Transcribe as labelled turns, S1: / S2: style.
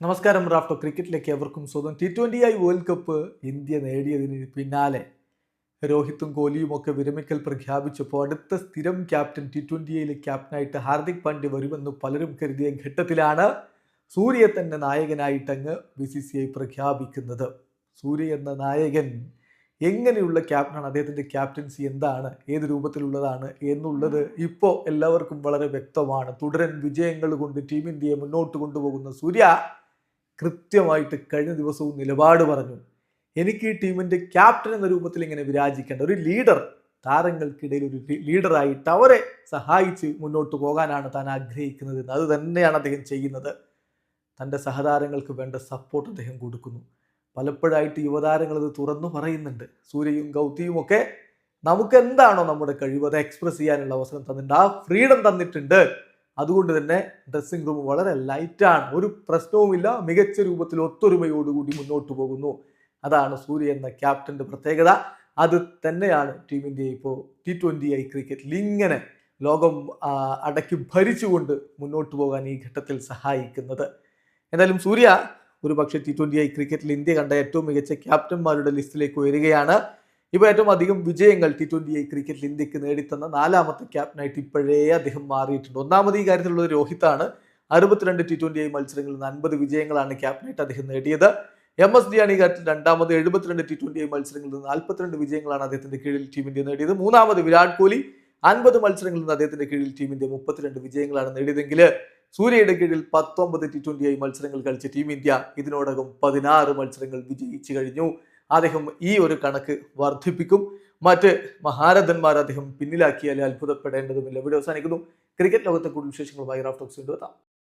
S1: നമസ്കാരം റാഫ്റ്റോ. ക്രിക്കറ്റിലേക്ക് എവർക്കും സ്വന്തം T twenty I world cup India നേടിയതിന് പിന്നാലെ രോഹിത്തും കോഹ്ലിയും ഒക്കെ വിരമിക്കൽ പ്രഖ്യാപിച്ചപ്പോൾ അടുത്ത സ്ഥിരം ക്യാപ്റ്റൻ ടി ട്വന്റി ഐയിലെ ക്യാപ്റ്റനായിട്ട് ഹാർദിക് പാണ്ഡ്യ വരുമെന്ന് പലരും കരുതിയ ഘട്ടത്തിലാണ് സൂര്യ തന്നെ നായകനായിട്ടങ്ങ് ബി സി സി ഐ പ്രഖ്യാപിക്കുന്നത്. സൂര്യ എന്ന നായകൻ എങ്ങനെയുള്ള ക്യാപ്റ്റനാണ്? അദ്ദേഹത്തിന്റെ ക്യാപ്റ്റൻസി എന്താണ്? ഏത് രൂപത്തിലുള്ളതാണ് എന്നുള്ളത് ഇപ്പോൾ എല്ലാവർക്കും വളരെ വ്യക്തമാണ്. തുടരൻ വിജയങ്ങൾ കൊണ്ട് ടീം ഇന്ത്യയെ മുന്നോട്ട് കൊണ്ടുപോകുന്ന സൂര്യ കൃത്യമായിട്ട് കഴിഞ്ഞ ദിവസവും നിലപാട് പറഞ്ഞു. എനിക്ക് ഈ ടീമിന്റെ ക്യാപ്റ്റൻ എന്ന രൂപത്തിൽ ഇങ്ങനെ വിരാജിക്കേണ്ട ഒരു ലീഡർ താരങ്ങൾക്കിടയിൽ ഒരു ലീഡറായിട്ട് അവരെ സഹായിച്ച് മുന്നോട്ട് പോകാനാണ് താൻ ആഗ്രഹിക്കുന്നത് അത് തന്നെയാണ് അദ്ദേഹം ചെയ്യുന്നത്. തന്റെ സഹതാരങ്ങൾക്ക് വേണ്ട സപ്പോർട്ട് അദ്ദേഹം കൊടുക്കുന്നു. പലപ്പോഴായിട്ട് യുവതാരങ്ങൾ ഇത് തുറന്നു പറയുന്നുണ്ട്. സൂര്യയും ഗൗതിയും ഒക്കെ നമുക്ക് എന്താണോ നമ്മുടെ കഴിവ്? അത് എക്സ്പ്രസ് ചെയ്യാനുള്ള അവസരം തന്നിട്ടുണ്ട്. ആ ഫ്രീഡം തന്നിട്ടുണ്ട്. അതുകൊണ്ട് തന്നെ ഡ്രസ്സിംഗ് റൂം വളരെ ലൈറ്റാണ് ഒരു പ്രശ്നവുമില്ല. മികച്ച രൂപത്തിൽ ഒത്തൊരുമയോടുകൂടി മുന്നോട്ട് പോകുന്നു. അതാണ് സൂര്യ എന്ന ക്യാപ്റ്റന്റെ പ്രത്യേകത. അത് തന്നെയാണ് ടീം ഇന്ത്യ ഇപ്പോൾ ടി ട്വന്റി ഐ ക്രിക്കറ്റിൽ ഇങ്ങനെ ലോകം അടക്കി ഭരിച്ചുകൊണ്ട് മുന്നോട്ട് പോകാൻ ഈ ഘട്ടത്തിൽ സഹായിക്കുന്നത്. എന്തായാലും സൂര്യ ഒരു പക്ഷേ ടി ട്വന്റി ഐ ക്രിക്കറ്റിൽ ഇന്ത്യ കണ്ട ഏറ്റവും മികച്ച ക്യാപ്റ്റന്മാരുടെ ലിസ്റ്റിലേക്ക് വരികയാണ് ഇപ്പോൾ ഏറ്റവും അധികം വിജയങ്ങൾ ടി ട്വന്റി ഐ ക്രിക്കറ്റിൽ ഇന്ത്യയ്ക്ക് നേടിത്തന്ന നാലാമത്തെ ക്യാപ്റ്റനായിട്ട് ഇപ്പോഴേ അദ്ദേഹം മാറിയിട്ടുണ്ട്. ഒന്നാമത് ഈ കാര്യത്തിലുള്ള രോഹിത്താണ്. അറുപത്തിരണ്ട് ടി ട്വന്റി ഐ മത്സരങ്ങളിൽ നിന്ന് അൻപത് വിജയങ്ങളാണ് ക്യാപ്റ്റനായിട്ട് അദ്ദേഹം നേടിയത്. എം എസ് ഡി ആണ് ഈ കാര്യത്തിൽ രണ്ടാമത് എഴുപത്തിരണ്ട് ടി ട്വന്റി ഐ മത്സരങ്ങളിൽ നിന്ന് നാൽപ്പത്തിരണ്ട് വിജയങ്ങളാണ് അദ്ദേഹത്തിന്റെ കീഴിൽ ടീം ഇന്ത്യ നേടിയത്. മൂന്നാമത് വിരാട് കോഹ്ലി അൻപത് മത്സരങ്ങളിൽ നിന്ന് അദ്ദേഹത്തിന്റെ കീഴിൽ ടീം ഇന്ത്യ മുപ്പത്തിരണ്ട് വിജയങ്ങളാണ് നേടിയതെങ്കിൽ സൂര്യയുടെ കീഴിൽ പത്തൊമ്പത് ടി ട്വന്റി ഐ മത്സരങ്ങൾ കളിച്ച ടീം ഇന്ത്യ ഇതിനോടകം പതിനാറ് മത്സരങ്ങൾ വിജയിച്ചു കഴിഞ്ഞു. അദ്ദേഹം ഈ ഒരു കണക്ക് വർദ്ധിപ്പിക്കും. മറ്റ് മഹാരഥന്മാർ അദ്ദേഹം പിന്നിലാക്കിയാൽ അത്ഭുതപ്പെടേണ്ടതുമില്ല. വീഡിയോ അവസാനിക്കുന്നു. ക്രിക്കറ്റ് ലോകത്തെ കൂടുതൽ വിശേഷങ്ങളുമായി റാഫ്റ്റോക്സ് കൊണ്ടുവെത്താം